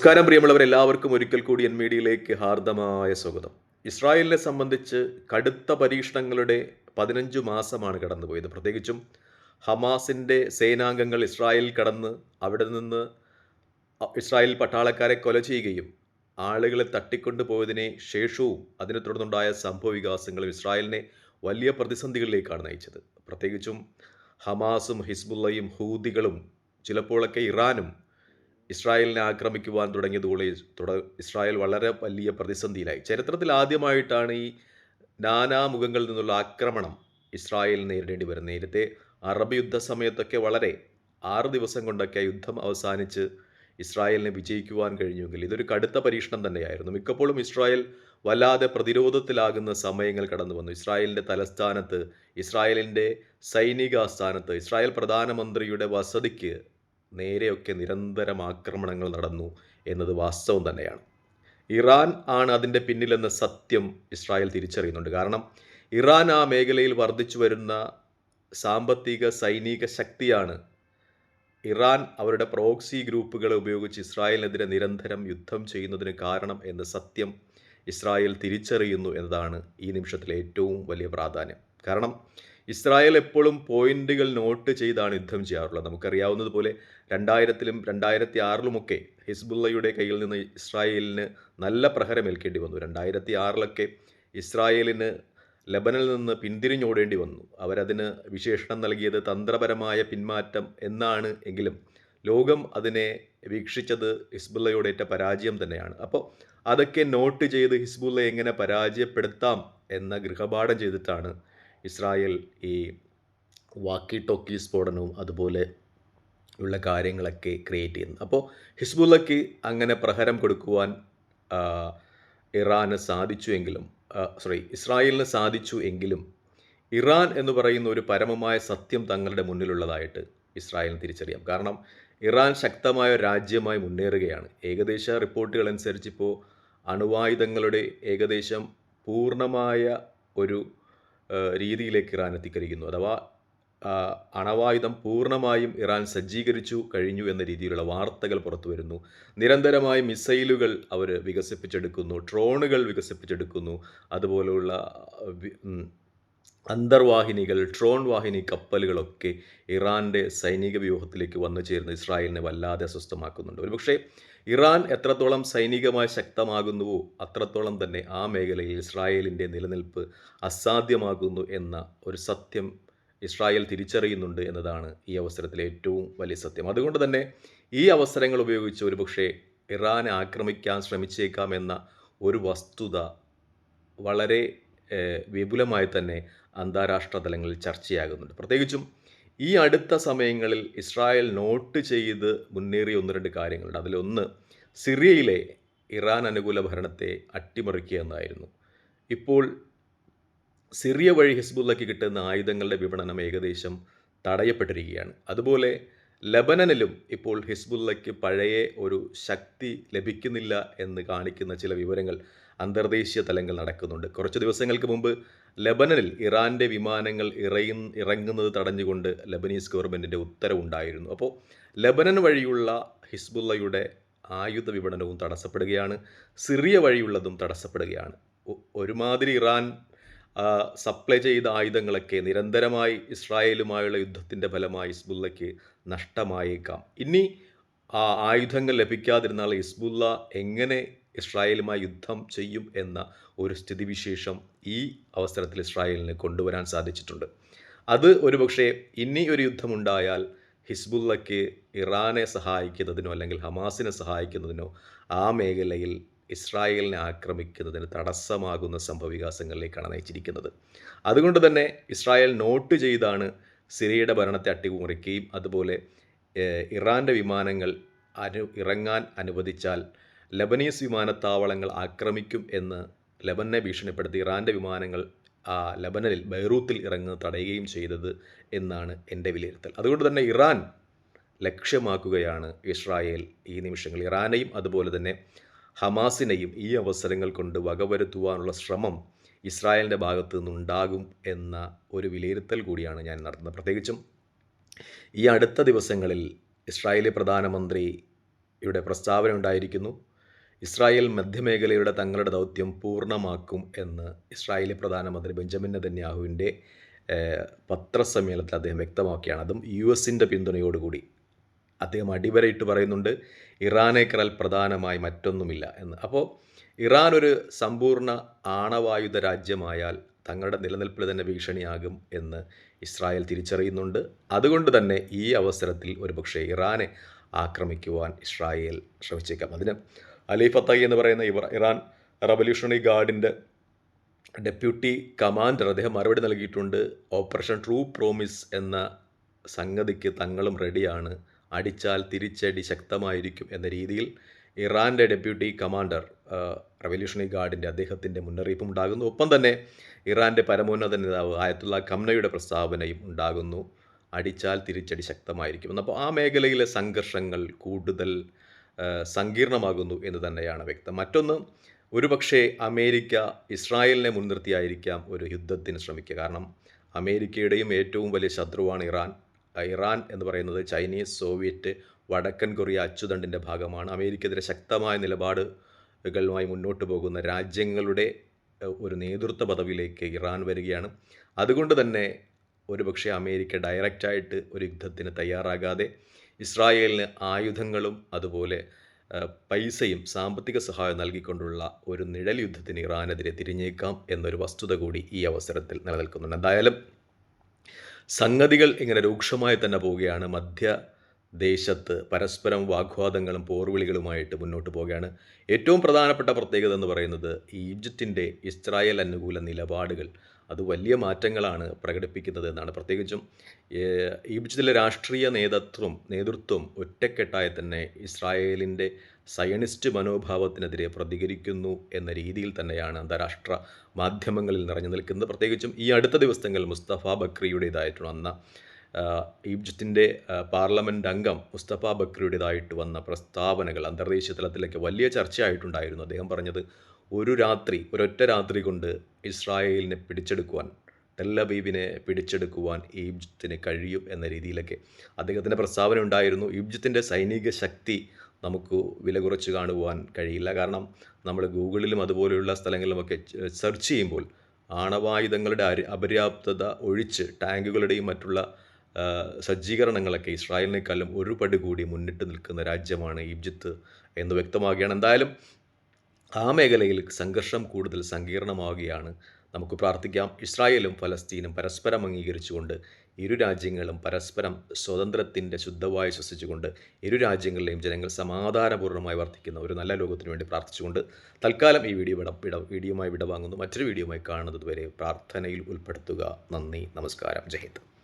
നമസ്കാരം പ്രിയമുള്ളവർ എല്ലാവർക്കും ഒരിക്കൽ കൂടി എൻ മീഡിയയിലേക്ക് ഹാർദമായ സ്വാഗതം. ഇസ്രായേലിനെ സംബന്ധിച്ച് കടുത്ത പരീക്ഷണങ്ങളുടെ പതിനഞ്ച് മാസമാണ് കടന്നുപോയത്. പ്രത്യേകിച്ചും ഹമാസിന്റെ സേനാംഗങ്ങൾ ഇസ്രായേൽ കടന്ന് അവിടെ നിന്ന് ഇസ്രായേൽ പട്ടാളക്കാരെ കൊല ചെയ്യുകയും ആളുകളെ തട്ടിക്കൊണ്ടു പോയതിനെ ശേഷവും അതിനെ തുടർന്നുണ്ടായ സംഭവ വികാസങ്ങളും ഇസ്രായേലിനെ വലിയ പ്രതിസന്ധികളിലേക്കാണ് നയിച്ചത്. പ്രത്യേകിച്ചും ഹമാസും ഹിസ്ബുള്ളയും ഹൂദികളും ചിലപ്പോഴൊക്കെ ഇറാനും ഇസ്രായേലിനെ ആക്രമിക്കുവാൻ തുടങ്ങിയതോടെ തുട ഇസ്രായേൽ വളരെ വലിയ പ്രതിസന്ധിയിലായി. ചരിത്രത്തിൽ ആദ്യമായിട്ടാണ് ഈ നാനാമുഖങ്ങളിൽ നിന്നുള്ള ആക്രമണം ഇസ്രായേൽ നേരിടേണ്ടി വരുന്നത്. നേരത്തെ അറബ് യുദ്ധ സമയത്തൊക്കെ വളരെ ആറ് ദിവസം കൊണ്ടൊക്കെ യുദ്ധം അവസാനിച്ച് ഇസ്രായേലിനെ വിജയിക്കുവാൻ കഴിഞ്ഞുവെങ്കിൽ ഇതൊരു കടുത്ത പരീക്ഷണം തന്നെയായിരുന്നു. മിക്കപ്പോഴും ഇസ്രായേൽ വല്ലാതെ പ്രതിരോധത്തിലാകുന്ന സമയങ്ങൾ കടന്നു വന്നു. ഇസ്രായേലിന്റെ തലസ്ഥാനത്ത് ഇസ്രായേലിന്റെ സൈനിക ആസ്ഥാനത്ത് ഇസ്രായേൽ പ്രധാനമന്ത്രിയുടെ വസതിക്ക് നേരെയൊക്കെ നിരന്തരം ആക്രമണങ്ങൾ നടന്നു എന്നത് വാസ്തവം തന്നെയാണ്. ഇറാൻ ആണ് അതിന്റെ പിന്നിലെന്ന സത്യം ഇസ്രായേൽ തിരിച്ചറിയുന്നുണ്ട്. കാരണം ഇറാൻ ആ മേഖലയിൽ വർദ്ധിച്ചു വരുന്ന സാമ്പത്തിക സൈനിക ശക്തിയാണ് ഇറാൻ അവരുടെ പ്രോക്സി ഗ്രൂപ്പുകളെ ഉപയോഗിച്ച് ഇസ്രായേലിനെതിരെ നിരന്തരം യുദ്ധം ചെയ്യുന്നതിന് കാരണം എന്ന സത്യം ഇസ്രായേൽ തിരിച്ചറിയുന്നു എന്നതാണ് ഈ നിമിഷത്തിലെ ഏറ്റവും വലിയ പ്രാധാന്യം. കാരണം ഇസ്രായേൽ എപ്പോഴും പോയിന്റുകൾ നോട്ട് ചെയ്താണ് യുദ്ധം ചെയ്യാറുള്ളത്. നമുക്കറിയാവുന്നതുപോലെ രണ്ടായിരത്തിലും രണ്ടായിരത്തി ആറിലുമൊക്കെ ഹിസ്ബുള്ളയുടെ കയ്യിൽ നിന്ന് ഇസ്രായേലിന് നല്ല പ്രഹരമേൽക്കേണ്ടി വന്നു. രണ്ടായിരത്തി ആറിലൊക്കെ ഇസ്രായേലിന് ലബനിൽ നിന്ന് പിന്തിരിഞ്ഞോടേണ്ടി വന്നു. അവരതിന് വിശേഷണം നൽകിയത് തന്ത്രപരമായ പിന്മാറ്റം എന്നാണ് എങ്കിലും ലോകം അതിനെ വീക്ഷിച്ചത് ഹിസ്ബുള്ളയുടെ ഏറ്റ പരാജയം തന്നെയാണ്. അപ്പോൾ അതൊക്കെ നോട്ട് ചെയ്ത് ഹിസ്ബുള്ള എങ്ങനെ പരാജയപ്പെടുത്താം എന്ന ഗൃഹപാഠം ചെയ്തിട്ടാണ് ഇസ്രായേൽ ഈ വാക്കി ടോക്കി സ്ഫോടനവും അതുപോലെ ഉള്ള കാര്യങ്ങളൊക്കെ ക്രിയേറ്റ് ചെയ്യുന്നത് അപ്പോൾ ഹിസ്ബുല്ലയ്ക്ക് അങ്ങനെ പ്രഹരം കൊടുക്കുവാൻ ഇറാന് സാധിച്ചു എങ്കിലും സോറി ഇസ്രായേലിന് സാധിച്ചു എങ്കിലും ഇറാൻ എന്ന് പറയുന്ന ഒരു പരമമായ സത്യം തങ്ങളുടെ മുന്നിലുള്ളതായിട്ട് ഇസ്രായേലിന് തിരിച്ചറിയാം. കാരണം ഇറാൻ ശക്തമായ രാജ്യമായി മുന്നേറുകയാണ്. ഏകദേശ റിപ്പോർട്ടുകൾ അനുസരിച്ച് ഇപ്പോൾ അണുവായുധങ്ങളുടെ ഏകദേശം പൂർണമായ ഒരു രീതിയിലേക്ക് ഇറാൻ എത്തിക്കഴിക്കുന്നു അഥവാ അണവായുധം പൂർണമായും ഇറാൻ സജ്ജീകരിച്ചു കഴിഞ്ഞു എന്ന രീതിയിലുള്ള വാർത്തകൾ പുറത്തു വരുന്നു. നിരന്തരമായി മിസൈലുകൾ അവർ വികസിപ്പിച്ചെടുക്കുന്നു ഡ്രോണുകൾ വികസിപ്പിച്ചെടുക്കുന്നു. അതുപോലെയുള്ള അന്തർവാഹിനികൾ ഡ്രോൺ വാഹിനി കപ്പലുകളൊക്കെ ഇറാന്റെ സൈനിക വ്യൂഹത്തിലേക്ക് വന്നു ചേർന്ന് ഇസ്രായേലിനെ വല്ലാതെ അസ്വസ്ഥമാക്കുന്നുണ്ട്. ഒരുപക്ഷെ ഇറാൻ എത്രത്തോളം സൈനികമായി ശക്തമാകുന്നുവോ അത്രത്തോളം തന്നെ ആ മേഖലയിൽ ഇസ്രായേലിന്റെ നിലനിൽപ്പ് അസാധ്യമാകുന്നു എന്ന ഒരു സത്യം ഇസ്രായേൽ തിരിച്ചറിയുന്നുണ്ട് എന്നതാണ് ഈ അവസരത്തിലെ ഏറ്റവും വലിയ സത്യം. അതുകൊണ്ട് തന്നെ ഈ അവസരങ്ങൾ ഉപയോഗിച്ച് ഒരുപക്ഷെ ഇറാനെ ആക്രമിക്കാൻ ശ്രമിച്ചേക്കാം എന്ന ഒരു വസ്തുത വളരെ വിപുലമായി തന്നെ അന്താരാഷ്ട്ര തലങ്ങളിൽ ചർച്ചയാകുന്നുണ്ട്. പ്രത്യേകിച്ചും ഈ അടുത്ത സമയങ്ങളിൽ ഇസ്രായേൽ നോട്ട് ചെയ്ത് മുന്നേറിയ ഒന്ന് രണ്ട് കാര്യങ്ങളുണ്ട്. അതിലൊന്ന് സിറിയയിലെ ഇറാൻ അനുകൂല ഭരണത്തെ അട്ടിമറിക്കുക എന്നായിരുന്നു. ഇപ്പോൾ സിറിയ വഴി ഹിസ്ബുള്ളയ്ക്ക് കിട്ടുന്ന ആയുധങ്ങളുടെ വിപണനം ഏകദേശം തടയപ്പെട്ടിരിക്കുകയാണ്. അതുപോലെ ലബനനിലും ഇപ്പോൾ ഹിസ്ബുള്ളയ്ക്ക് പഴയ ഒരു ശക്തി ലഭിക്കുന്നില്ല എന്ന് കാണിക്കുന്ന ചില വിവരങ്ങൾ അന്തർദേശീയ തലങ്ങൾ നടക്കുന്നുണ്ട്. കുറച്ച് ദിവസങ്ങൾക്ക് മുമ്പ് ലബനനിൽ ഇറാന്റെ വിമാനങ്ങൾ ഇറയു ഇറങ്ങുന്നത് തടഞ്ഞുകൊണ്ട് ലബനീസ് ഗവൺമെന്റിന്റെ ഉത്തരവുണ്ടായിരുന്നു. അപ്പോൾ ലബനൻ വഴിയുള്ള ഹിസ്ബുള്ളയുടെ ആയുധ വിപണനവും തടസ്സപ്പെടുകയാണ്. സിറിയ വഴിയുള്ളതും തടസ്സപ്പെടുകയാണ്. ഒരുമാതിരി ഇറാൻ സപ്ലൈ ചെയ്ത ആയുധങ്ങളൊക്കെ നിരന്തരമായി ഇസ്രായേലുമായുള്ള യുദ്ധത്തിന്റെ ഫലമായി ഹിസ്ബുള്ളയ്ക്ക് നഷ്ടമായേക്കാം. ഇനി ആ ആയുധങ്ങൾ ലഭിക്കാതിരുന്നാൽ ഹിസ്ബുള്ള എങ്ങനെ ഇസ്രായേലുമായി യുദ്ധം ചെയ്യും എന്ന ഒരു സ്ഥിതിവിശേഷം ഈ അവസരത്തിൽ ഇസ്രായേലിന് കൊണ്ടുവരാൻ സാധിച്ചിട്ടുണ്ട്. അത് ഒരുപക്ഷെ ഇനി ഒരു യുദ്ധമുണ്ടായാൽ ഹിസ്ബുള്ളയ്ക്ക് ഇറാനെ സഹായിക്കുന്നതിനോ അല്ലെങ്കിൽ ഹമാസിനെ സഹായിക്കുന്നതിനോ ആ മേഖലയിൽ ഇസ്രായേലിനെ ആക്രമിക്കുന്നതിന് തടസ്സമാകുന്ന സംഭവവികാസങ്ങളിലേക്കാണ് നയിച്ചിരിക്കുന്നത്. അതുകൊണ്ട് തന്നെ ഇസ്രായേൽ നോട്ട് ചെയ്താണ് സിറിയയുടെ ഭരണത്തെ അട്ടിമറിക്കുകയും അതുപോലെ ഇറാന്റെ വിമാനങ്ങൾ അനു ഇറങ്ങാൻ അനുവദിച്ചാൽ ലബനീസ് വിമാനത്താവളങ്ങൾ ആക്രമിക്കും എന്ന് ലബനെ ഭീഷണിപ്പെടുത്തി. ഇറാന്റെ വിമാനങ്ങൾ ലബനനിൽ ബൈറൂത്തിൽ ഇറങ്ങുന്നത് തടയുകയും ചെയ്തത് എന്നാണ് എന്റെ വിലയിരുത്തൽ. അതുകൊണ്ട് തന്നെ ഇറാൻ ലക്ഷ്യമാക്കുകയാണ് ഇസ്രായേൽ ഈ നിമിഷങ്ങൾ. ഇറാനെയും അതുപോലെ തന്നെ ഹമാസിനെയും ഈ അവസരങ്ങൾ കൊണ്ട് വകവരുത്തുവാനുള്ള ശ്രമം ഇസ്രായേലിന്റെ ഭാഗത്തു നിന്നുണ്ടാകും എന്ന ഒരു വിലയിരുത്തൽ കൂടിയാണ് ഞാൻ നടത്തുന്നത്. പ്രത്യേകിച്ചും ഈ അടുത്ത ദിവസങ്ങളിൽ ഇസ്രായേലി പ്രധാനമന്ത്രിയുടെ പ്രസ്താവന ഉണ്ടായിരിക്കുന്നു. ഇസ്രായേൽ മധ്യമേഖലയുടെ തങ്ങളുടെ ദൗത്യം പൂർണമാക്കും എന്ന് ഇസ്രായേലി പ്രധാനമന്ത്രി ബെഞ്ചമിൻ നെതന്യാഹുവിന്റെ പത്രസമ്മേളനത്തിൽ അദ്ദേഹം വ്യക്തമാക്കിയാണ് അതും യു എസിന്റെ പിന്തുണയോടുകൂടി. അദ്ദേഹം അടിവരയിട്ട് പറയുന്നുണ്ട് ഇറാനേക്കാൾ പ്രധാനമായി മറ്റൊന്നുമില്ല എന്ന്. അപ്പോൾ ഇറാൻ ഒരു സമ്പൂർണ ആണവായുധ രാജ്യമായാൽ തങ്ങളുടെ നിലനിൽപ്പിൽ തന്നെ ഭീഷണിയാകും എന്ന് ഇസ്രായേൽ തിരിച്ചറിയുന്നുണ്ട്. അതുകൊണ്ട് തന്നെ ഈ അവസരത്തിൽ ഒരുപക്ഷെ ഇറാനെ ആക്രമിക്കുവാൻ ഇസ്രായേൽ ശ്രമിച്ചേക്കാം. അതിന് അലി ഫത്തായി എന്ന് പറയുന്ന ഇവർ ഇറാൻ റവല്യൂഷണറി ഗാർഡിന്റെ ഡെപ്യൂട്ടി കമാൻഡർ അദ്ദേഹം മറുപടി നൽകിയിട്ടുണ്ട്. ഓപ്പറേഷൻ ട്രൂ പ്രോമിസ് എന്ന സംഗതിക്ക് തങ്ങളും റെഡിയാണ്. അടിച്ചാൽ തിരിച്ചടി ശക്തമായിരിക്കും എന്ന രീതിയിൽ ഇറാന്റെ ഡെപ്യൂട്ടി കമാൻഡർ റവല്യൂഷണറി ഗാർഡിന്റെ അദ്ദേഹത്തിന്റെ മുന്നറിയിപ്പും ഉണ്ടാകുന്നു. ഒപ്പം തന്നെ ഇറാന്റെ പരമോന്നത നേതാവ് ആയത്തുള്ള കംനയുടെ പ്രസ്താവനയും ഉണ്ടാകുന്നു. അടിച്ചാൽ തിരിച്ചടി ശക്തമായിരിക്കും. എന്നപ്പോൾ ആ മേഖലയിലെ സംഘർഷങ്ങൾ കൂടുതൽ സങ്കീർണമാകുന്നു എന്ന് തന്നെയാണ് വ്യക്തം. മറ്റൊന്ന് ഒരുപക്ഷെ അമേരിക്ക ഇസ്രായേലിനെ മുൻനിർത്തിയായിരിക്കാം ഒരു യുദ്ധത്തിന് ശ്രമിക്കുക. കാരണം അമേരിക്കയുടെയും ഏറ്റവും വലിയ ശത്രുവാണ് ഇറാൻ. ഇറാൻ എന്ന് പറയുന്നത് ചൈനീസ് സോവിയറ്റ് വടക്കൻ കൊറിയ അച്ചുതണ്ടിന്റെ ഭാഗമാണ്. അമേരിക്കെതിരെ ശക്തമായ നിലപാടുകളുമായി മുന്നോട്ട് പോകുന്ന രാജ്യങ്ങളുടെ ഒരു നേതൃത്വ പദവിയിലേക്ക് ഇറാൻ വരികയാണ്. അതുകൊണ്ട് തന്നെ ഒരുപക്ഷെ അമേരിക്ക ഡയറക്റ്റായിട്ട് ഒരു യുദ്ധത്തിന് തയ്യാറാകാതെ ഇസ്രായേലിന് ആയുധങ്ങളും അതുപോലെ പൈസയും സാമ്പത്തിക സഹായം നൽകിക്കൊണ്ടുള്ള ഒരു നിഴൽ യുദ്ധത്തിന് ഇറാനെതിരെ തിരിഞ്ഞേക്കാം എന്നൊരു വസ്തുത കൂടി ഈ അവസരത്തിൽ നിലനിൽക്കുന്നുണ്ട്. എന്തായാലും സംഗതികൾ ഇങ്ങനെ രൂക്ഷമായി തന്നെ പോവുകയാണ്. മധ്യ ദേശത്ത് പരസ്പരം വാഗ്വാദങ്ങളും പോർവിളികളുമായിട്ട് മുന്നോട്ട് പോവുകയാണ്. ഏറ്റവും പ്രധാനപ്പെട്ട പ്രത്യേകത എന്ന് പറയുന്നത് ഈജിപ്തിന്റെ ഇസ്രായേൽ അനുകൂല നിലപാടുകൾ അത് വലിയ മാറ്റങ്ങളാണ് പ്രകടിപ്പിക്കുന്നത് എന്നാണ്. പ്രത്യേകിച്ചും ഈജിപ്തിലെ രാഷ്ട്രീയ നേതൃത്വം നേതൃത്വം ഒറ്റക്കെട്ടായി തന്നെ ഇസ്രായേലിന്റെ സയണിസ്റ്റ് മനോഭാവത്തിനെതിരെ പ്രതികരിക്കുന്നു എന്ന രീതിയിൽ തന്നെയാണ് അന്താരാഷ്ട്ര മാധ്യമങ്ങളിൽ നിറഞ്ഞു നിൽക്കുന്നത്. പ്രത്യേകിച്ചും ഈ അടുത്ത ദിവസങ്ങളിൽ മുസ്തഫ ബക്രിയുടേതായിട്ട് വന്ന ആ, ഈജിപ്തിന്റെ പാർലമെന്റ് അംഗം മുസ്തഫ ബക്രിയുടേതായിട്ട് വന്ന പ്രസ്താവനകൾ അന്തർദേശീയ തലത്തിലേക്ക് വലിയ ചർച്ചയായിട്ടുണ്ടായിരുന്നു. അദ്ദേഹം പറഞ്ഞത് ഒരു രാത്രി ഒരൊറ്റ രാത്രി കൊണ്ട് ഇസ്രായേലിനെ പിടിച്ചെടുക്കുവാൻ ടെല്ലബീബിനെ പിടിച്ചെടുക്കുവാൻ ഈജിപ്തിന് കഴിയും എന്ന രീതിയിലൊക്കെ അദ്ദേഹത്തിന്റെ പ്രസ്താവന ഉണ്ടായിരുന്നു. ഈജിപ്തിന്റെ സൈനിക ശക്തി നമുക്ക് വില കുറച്ച് കാണുവാൻ കഴിയില്ല. കാരണം നമ്മൾ ഗൂഗിളിലും അതുപോലെയുള്ള സ്ഥലങ്ങളിലുമൊക്കെ സെർച്ച് ചെയ്യുമ്പോൾ ആണവായുധങ്ങളുടെ അപര്യാപ്തത ഒഴിച്ച് ടാങ്കുകളുടെയും മറ്റുള്ള സജ്ജീകരണങ്ങളൊക്കെ ഇസ്രായേലിനേക്കാളും ഒരു പടി കൂടി മുന്നിട്ട് നിൽക്കുന്ന രാജ്യമാണ് ഈജിപ്ത് എന്ന് വ്യക്തമാകുകയാണ്. എന്തായാലും ആ മേഖലയിൽ സംഘർഷം കൂടുതൽ സങ്കീർണമാവുകയാണ്. നമുക്ക് പ്രാർത്ഥിക്കാം. ഇസ്രായേലും ഫലസ്തീനും പരസ്പരം അംഗീകരിച്ചുകൊണ്ട് ഇരു രാജ്യങ്ങളും പരസ്പരം സ്വതന്ത്രത്തിന്റെ ശുദ്ധവായു ശ്വസിച്ചുകൊണ്ട് ഇരു രാജ്യങ്ങളിലെയും ജനങ്ങൾ സമാധാനപൂർണമായി വർദ്ധിക്കുന്ന ഒരു നല്ല ലോകത്തിനു വേണ്ടി പ്രാർത്ഥിച്ചുകൊണ്ട് തൽക്കാലം ഈ വീഡിയോ വിട വിട വീഡിയോയുമായി വിടവാങ്ങുന്നു. മറ്റൊരു വീഡിയോയുമായി കാണുന്നത് വരെ പ്രാർത്ഥനയിൽ ഉൾപ്പെടുത്തുക. നന്ദി. നമസ്കാരം. ജയ് ഹിന്ദ്.